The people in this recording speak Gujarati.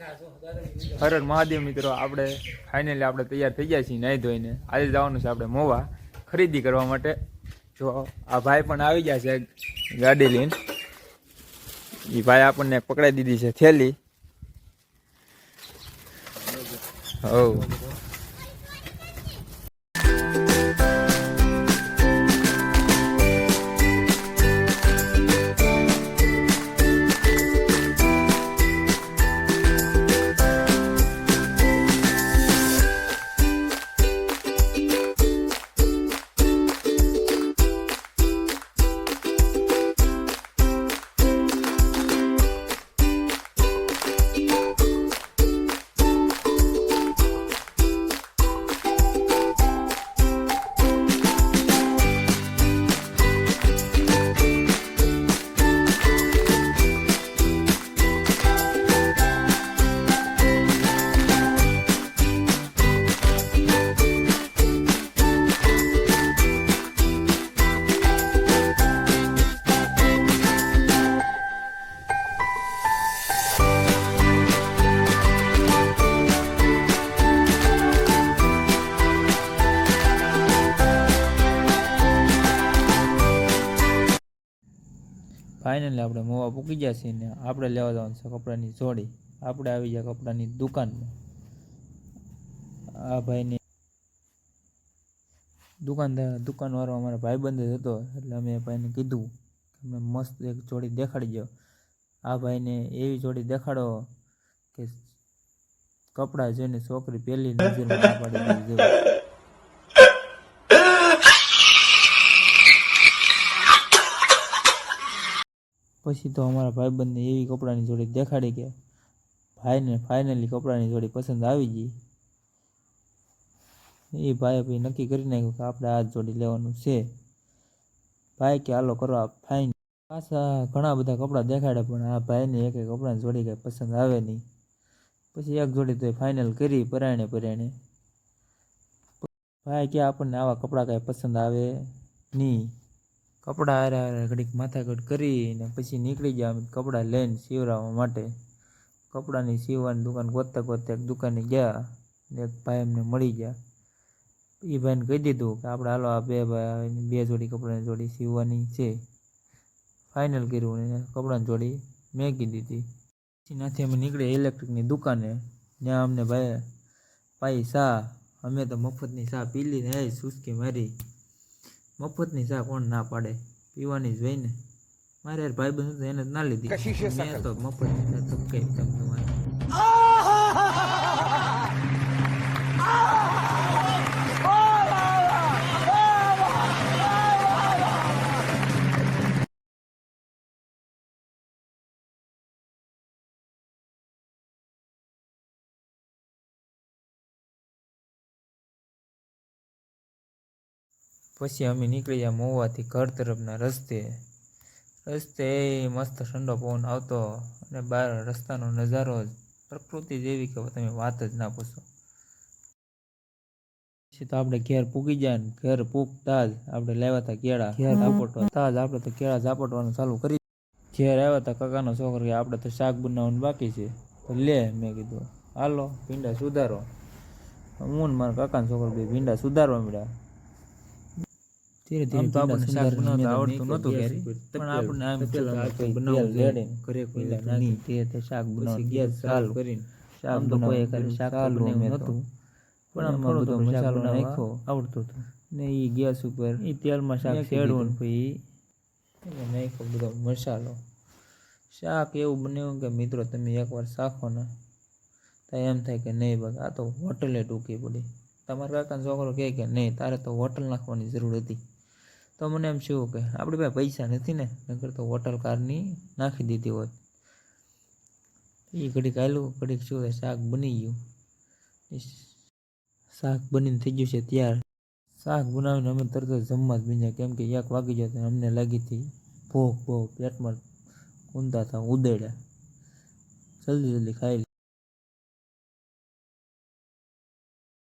હર હર મહાદેવ મિત્રો, આપણે ફાઇનલી આપણે તૈયાર થઈ ગયા છીએ નાહી ધોઈને. આજે જવાનું છે આપણે મોવા ખરીદી કરવા માટે. જો, આ ભાઈ પણ આવી ગયા છે ગાડી લઈને. એ ભાઈ આપણને પકડાઈ દીધી છે થેલી. હવ ફાઇનલી આપણે મોવા પૂકી ગયા છીએ ને આપણે લેવા જવાનું છે કપડાની જોડી. આપણે આવી ગયા કપડાની દુકાનમાં આ ભાઈની દુકાનદાર, દુકાનવાળો અમારા ભાઈબંધ જ હતો, એટલે અમે ભાઈને કીધું કે અમને મસ્ત એક જોડી દેખાડી દો આ ભાઈને એવી જોડી દેખાડો કે કપડાં જોઈને છોકરી પહેલી નજરમાં પાડી દીધી પછી તો અમારા ભાઈબંધને એવી કપડાની જોડી દેખાડી કે ભાઈને ફાઇનલી કપડાની જોડી પસંદ આવી ગઈ. એ ભાઈએ પછી નક્કી કરી નાખ્યું કે આપણે આ જોડી લેવાનું છે. ભાઈ કે હાલો કરવા ફાઇન પાછા ઘણા બધા કપડાં દેખાડ્યા, પણ આ ભાઈને એક કપડાની જોડી કાંઈ પસંદ આવે નહીં. પછી એક જોડી તો ફાઇનલ કરી પરાયણે પરાયણે. ભાઈ કે આપણને આવા કપડાં કાંઈ પસંદ આવે નહીં. કપડાં હારે હારે ઘડીક માથાકૂટ કરીને પછી નીકળી ગયા અમે કપડાં લઈને સીવડાવવા માટે. કપડાની સીવવાની દુકાન ગોતતા ગોતતા એક દુકાને ગયા ને એક ભાઈ અમને મળી ગયા. એ ભાઈને કહી દીધું કે આપણે હાલો આ બે ભાઈ બે જોડી કપડાની જોડી સીવવાની છે. ફાઇનલ કર્યું ને કપડાની જોડી મેકી દીધી. પછી નાથી અમે નીકળ્યા ઇલેક્ટ્રિકની દુકાને. ત્યાં અમને ભાઈ ભાઈ સા અમે તો મફતની સા પીલી ને સુસ્કી મારી. મફતની ચા કોણ ના પાડે? પીવાની જ હોય ને. મારે યાર ભાઈબંધ બંધ એને જ ના લીધી. મેં તો મફતની ચા તો કઈ તમ તમારે પછી અમે નીકળી ગયા મહુવાથી ઘર તરફના રસ્તે રસ્તે મસ્ત ઠંડો પવન આવતો અને બહાર રસ્તાનો નજારો જ પ્રકૃતિ જેવી કે તમે વાત જ ના પૂછો. પછી તો આપણે ઘેર પૂગી જાય ને ઘેર પૂગતા જ આપણે લેવા હતા કેળા. ઘેર ઝાપટવા જ આપણે તો કેળા ઝાપટવાનું ચાલુ કરી ઘેર આવ્યા હતા કાકાનો છોકરો કે આપણે તો શાક બનાવવાનું બાકી છે. તો લે મેં કીધું હાલો ભીંડા સુધારો. હું ને મારા કાકાનો છોકરો બે ભીંડા સુધારવા મળ્યા. ધીરે ધીરે તો આપણને શાક બનાવતા આવડતું નહોતું ક્યારે પણ આપણને આમ રેડે ઘરે કોઈ નાખી. તે તો શાક બનાવવાનું ગેસ ચાલુ કરીને શાક તો કોઈ કરે શાક બનાવ્યું નહોતું. પણ આમ થોડો તો મસાલો નાખ્યો આવડતું હતું. ને એ ગેસ ઉપર એ તેલમાં શાક શેડવું પછી નાખ્યો બધો મસાલો. શાક એવું બનાવ્યું કે મિત્રો તમે એકવાર શાખો ને તો એમ થાય કે નહીં બસ આ તો હોટલે ટૂંકી પડી. તમારા કાકાનો છોકરો કહે કે નહીં તારે તો હોટલ નાખવાની જરૂર હતી. તો મને એમ શું કે, આપણી પાસે પૈસા નથી ને, નકર તો હોટલ કારની નાખી દીધી હોત. એ ઘડીક આવેલું ઘડીક શું શાક બની ગયું. શાક બનીને થઈ ગયું છે ત્યાર. શાક બનાવીને અમે તરત જ જમવા જ બીજા કેમ કે એક વાગી ગયો તો અમને લાગી હતી ભોગ ભોગ, પેટમાં કુંદા હતા ઉદેડ્યા જલ્દી જલ્દી ખાઈ